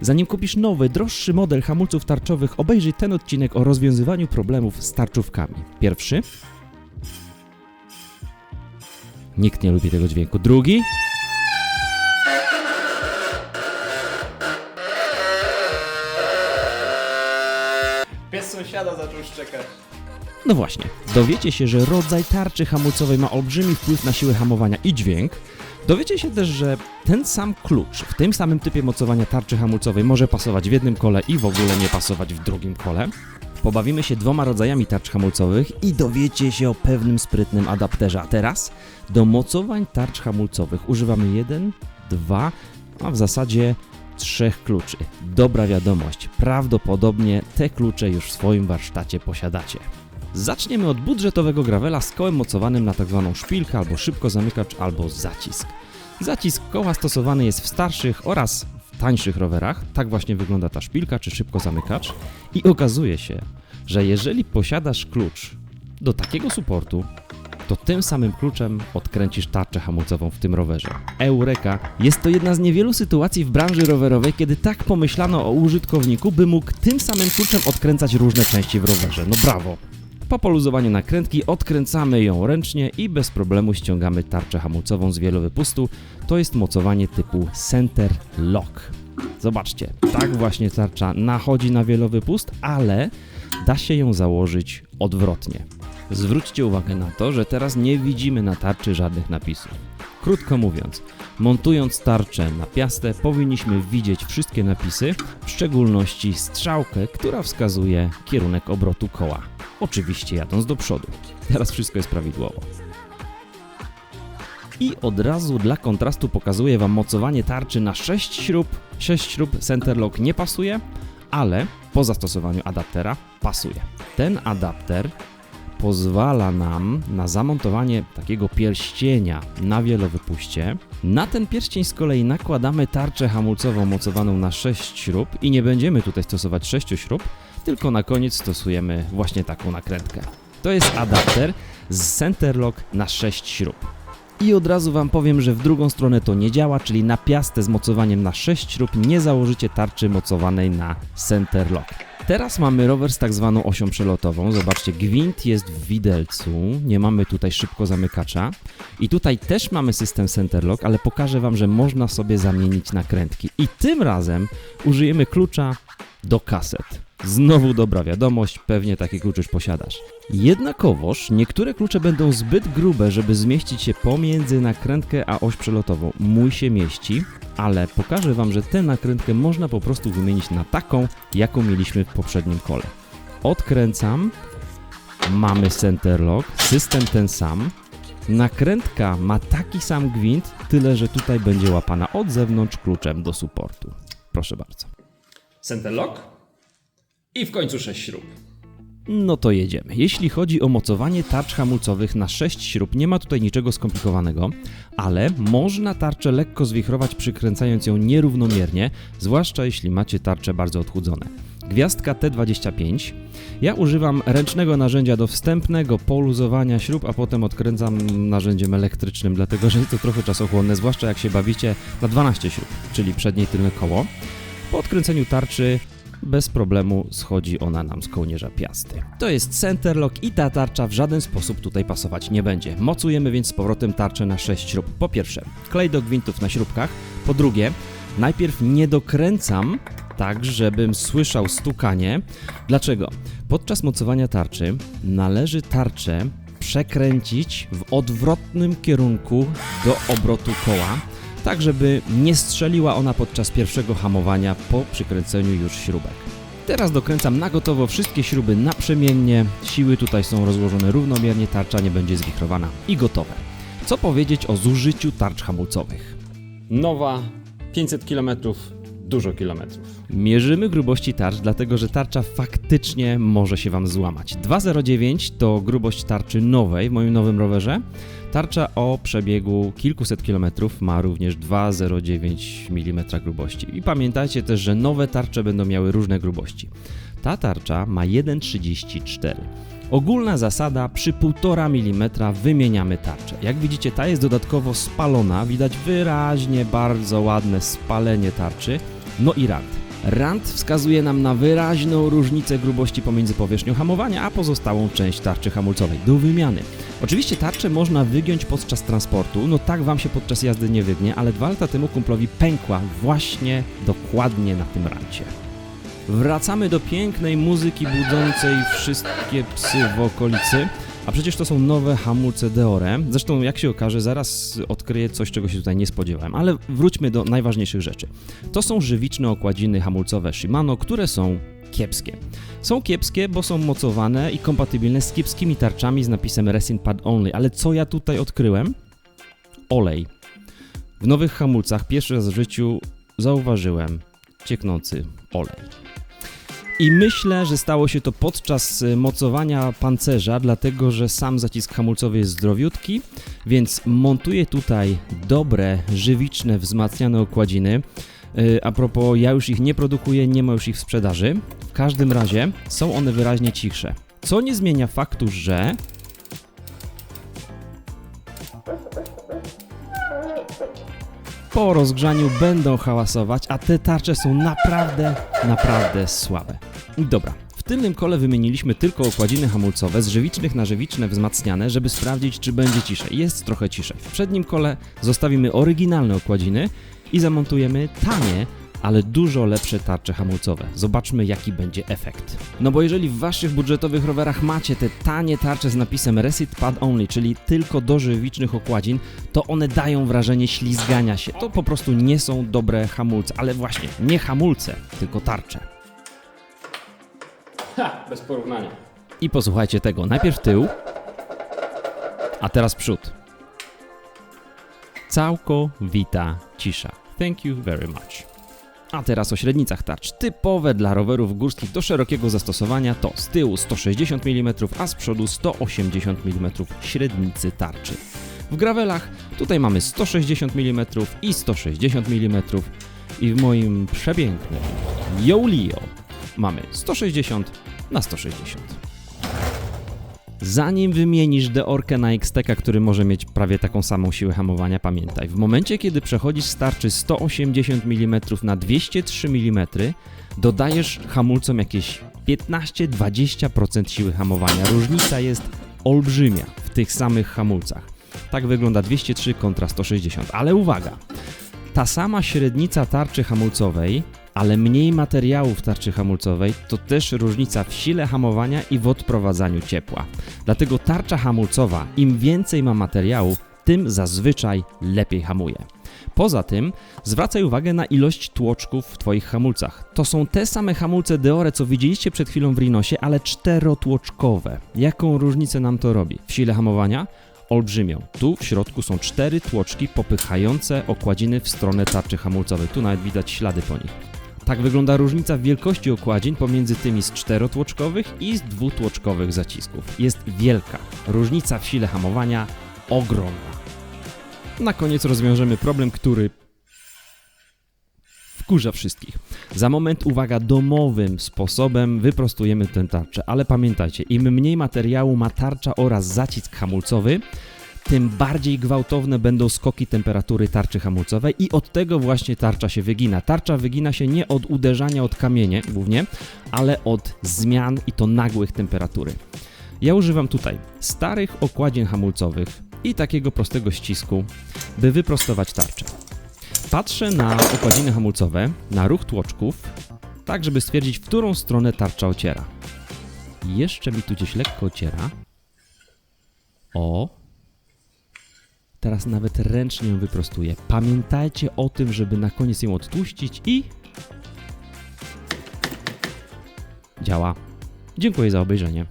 Zanim kupisz nowy, droższy model hamulców tarczowych, obejrzyj ten odcinek o rozwiązywaniu problemów z tarczówkami. Pierwszy. Nikt nie lubi tego dźwięku. Drugi. Pies sąsiada zaczął szczekać. No właśnie, dowiecie się, że rodzaj tarczy hamulcowej ma olbrzymi wpływ na siłę hamowania i dźwięk. Dowiecie się też, że ten sam klucz w tym samym typie mocowania tarczy hamulcowej może pasować w jednym kole i w ogóle nie pasować w drugim kole. Pobawimy się dwoma rodzajami tarcz hamulcowych i dowiecie się o pewnym sprytnym adapterze. A teraz do mocowań tarcz hamulcowych używamy jeden, dwa, a w zasadzie trzech kluczy. Dobra wiadomość, prawdopodobnie te klucze już w swoim warsztacie posiadacie. Zaczniemy od budżetowego gravela z kołem mocowanym na tzw. szpilkę albo szybko zamykacz albo zacisk. Zacisk koła stosowany jest w starszych oraz w tańszych rowerach. Tak właśnie wygląda ta szpilka czy szybko zamykacz. I okazuje się, że jeżeli posiadasz klucz do takiego supportu, to tym samym kluczem odkręcisz tarczę hamulcową w tym rowerze. Eureka! Jest to jedna z niewielu sytuacji w branży rowerowej, kiedy tak pomyślano o użytkowniku, by mógł tym samym kluczem odkręcać różne części w rowerze. No brawo! Po poluzowaniu nakrętki odkręcamy ją ręcznie i bez problemu ściągamy tarczę hamulcową z wielowypustu. To jest mocowanie typu Center Lock. Zobaczcie, tak właśnie tarcza nachodzi na wielowypust, ale da się ją założyć odwrotnie. Zwróćcie uwagę na to, że teraz nie widzimy na tarczy żadnych napisów. Krótko mówiąc, montując tarczę na piastę powinniśmy widzieć wszystkie napisy, w szczególności strzałkę, która wskazuje kierunek obrotu koła. Oczywiście jadąc do przodu. Teraz wszystko jest prawidłowo. I od razu dla kontrastu pokazuję Wam mocowanie tarczy na 6 śrub. 6 śrub Centerlock nie pasuje, ale po zastosowaniu adaptera pasuje. Ten adapter pozwala nam na zamontowanie takiego pierścienia na wielowypuście. Na ten pierścień z kolei nakładamy tarczę hamulcową mocowaną na 6 śrub i nie będziemy tutaj stosować 6 śrub, tylko na koniec stosujemy właśnie taką nakrętkę. To jest adapter z Centerlock na 6 śrub. I od razu Wam powiem, że w drugą stronę to nie działa, czyli na piastę z mocowaniem na 6 śrub nie założycie tarczy mocowanej na center lock. Teraz mamy rower z tak zwaną osią przelotową. Zobaczcie, gwint jest w widelcu, nie mamy tutaj szybko zamykacza. I tutaj też mamy system center lock, ale pokażę Wam, że można sobie zamienić nakrętki. I tym razem użyjemy klucza do kaset. Znowu dobra wiadomość, pewnie taki klucz już posiadasz. Jednakowoż niektóre klucze będą zbyt grube, żeby zmieścić się pomiędzy nakrętkę a oś przelotową. Mój się mieści, ale pokażę Wam, że tę nakrętkę można po prostu wymienić na taką, jaką mieliśmy w poprzednim kole. Odkręcam, mamy center lock, system ten sam. Nakrętka ma taki sam gwint, tyle że tutaj będzie łapana od zewnątrz kluczem do supportu. Proszę bardzo. Center lock i w końcu 6 śrub. No to jedziemy. Jeśli chodzi o mocowanie tarcz hamulcowych na 6 śrub, nie ma tutaj niczego skomplikowanego, ale można tarczę lekko zwichrować przykręcając ją nierównomiernie, zwłaszcza jeśli macie tarcze bardzo odchudzone. Gwiazdka T25. Ja używam ręcznego narzędzia do wstępnego poluzowania śrub, a potem odkręcam narzędziem elektrycznym, dlatego że jest to trochę czasochłonne, zwłaszcza jak się bawicie na 12 śrub, czyli przednie i tylne koło. Po odkręceniu tarczy bez problemu schodzi ona nam z kołnierza piasty. To jest center lock i ta tarcza w żaden sposób tutaj pasować nie będzie. Mocujemy więc z powrotem tarczę na 6 śrub. Po pierwsze, klej do gwintów na śrubkach. Po drugie, najpierw nie dokręcam tak, żebym słyszał stukanie. Dlaczego? Podczas mocowania tarczy należy tarczę przekręcić w odwrotnym kierunku do obrotu koła tak żeby nie strzeliła ona podczas pierwszego hamowania po przykręceniu już śrubek. Teraz dokręcam na gotowo wszystkie śruby naprzemiennie, siły tutaj są rozłożone równomiernie, tarcza nie będzie zwichrowana i gotowe. Co powiedzieć o zużyciu tarcz hamulcowych? Nowa, 500 km, dużo kilometrów. Mierzymy grubości tarcz, dlatego że tarcza faktycznie może się Wam złamać. 2,09 to grubość tarczy nowej w moim nowym rowerze. Tarcza o przebiegu kilkuset kilometrów ma również 2,09 mm grubości. I pamiętajcie też, że nowe tarcze będą miały różne grubości. Ta tarcza ma 1,34. Ogólna zasada przy 1,5 mm wymieniamy tarczę. Jak widzicie, ta jest dodatkowo spalona, widać wyraźnie bardzo ładne spalenie tarczy. No i rant. Rand wskazuje nam na wyraźną różnicę grubości pomiędzy powierzchnią hamowania a pozostałą część tarczy hamulcowej do wymiany. Oczywiście tarczę można wygiąć podczas transportu, no tak wam się podczas jazdy nie wygnie, ale dwa lata temu kumplowi pękła właśnie dokładnie na tym rancie. Wracamy do pięknej muzyki budzącej wszystkie psy w okolicy. A przecież to są nowe hamulce Deore. Zresztą, jak się okaże, zaraz odkryję coś, czego się tutaj nie spodziewałem. Ale wróćmy do najważniejszych rzeczy. To są żywiczne okładziny hamulcowe Shimano, które są kiepskie. Są kiepskie, bo są mocowane i kompatybilne z kiepskimi tarczami z napisem Resin Pad Only. Ale co ja tutaj odkryłem? Olej. W nowych hamulcach pierwszy raz w życiu zauważyłem cieknący olej. I myślę, że stało się to podczas y, mocowania pancerza, dlatego że sam zacisk hamulcowy jest zdrowiutki, więc montuję tutaj dobre, żywiczne, wzmacniane okładziny. Y, A propos, ja już ich nie produkuję, nie ma już ich w sprzedaży. W każdym razie są one wyraźnie cichsze. Co nie zmienia faktu, że po rozgrzaniu będą hałasować, a te tarcze są naprawdę, naprawdę słabe. Dobra, w tylnym kole wymieniliśmy tylko okładziny hamulcowe z żywicznych na żywiczne wzmacniane, żeby sprawdzić, czy będzie ciszej. Jest trochę ciszej. W przednim kole zostawimy oryginalne okładziny i zamontujemy tanie, ale dużo lepsze tarcze hamulcowe. Zobaczmy, jaki będzie efekt. No bo jeżeli w waszych budżetowych rowerach macie te tanie tarcze z napisem Resit Pad Only, czyli tylko do żywicznych okładzin, to one dają wrażenie ślizgania się. To po prostu nie są dobre hamulce, ale właśnie, nie hamulce, tylko tarcze. Ha, bez porównania. I posłuchajcie tego. Najpierw tył, a teraz przód. Całkowita cisza. Thank you very much. A teraz o średnicach tarcz. Typowe dla rowerów górskich do szerokiego zastosowania to z tyłu 160 mm, a z przodu 180 mm średnicy tarczy. W gravelach tutaj mamy 160 mm i 160 mm i w moim przepięknym Yolio mamy 160 na 160. Zanim wymienisz Deorkę na XTK, który może mieć prawie taką samą siłę hamowania, pamiętaj, w momencie kiedy przechodzisz z tarczy 180 mm na 203 mm, dodajesz hamulcom jakieś 15-20% siły hamowania. Różnica jest olbrzymia w tych samych hamulcach. Tak wygląda 203 kontra 160. Ale uwaga, ta sama średnica tarczy hamulcowej, ale mniej materiału w tarczy hamulcowej, to też różnica w sile hamowania i w odprowadzaniu ciepła. Dlatego tarcza hamulcowa, im więcej ma materiału, tym zazwyczaj lepiej hamuje. Poza tym zwracaj uwagę na ilość tłoczków w Twoich hamulcach. To są te same hamulce Deore, co widzieliście przed chwilą w Rinosie, ale czterotłoczkowe. Jaką różnicę nam to robi? W sile hamowania? olbrzymią. Tu w środku są cztery tłoczki popychające okładziny w stronę tarczy hamulcowej. Tu nawet widać ślady po nich. Tak wygląda różnica w wielkości okładzin pomiędzy tymi z czterotłoczkowych i z dwutłoczkowych zacisków. Jest wielka. Różnica w sile hamowania ogromna. Na koniec rozwiążemy problem, który wkurza wszystkich. Za moment, uwaga, domowym sposobem wyprostujemy tę tarczę, ale pamiętajcie, im mniej materiału ma tarcza oraz zacisk hamulcowy, tym bardziej gwałtowne będą skoki temperatury tarczy hamulcowej i od tego właśnie tarcza się wygina. Tarcza wygina się nie od uderzania od kamienie głównie, ale od zmian i to nagłych temperatury. Ja używam tutaj starych okładzin hamulcowych i takiego prostego ścisku, by wyprostować tarczę. Patrzę na okładziny hamulcowe, na ruch tłoczków, tak żeby stwierdzić, w którą stronę tarcza ociera. Jeszcze mi tu gdzieś lekko ociera. O. Teraz nawet ręcznie ją wyprostuję. Pamiętajcie o tym, żeby na koniec ją odtłuścić i... Działa. Dziękuję za obejrzenie.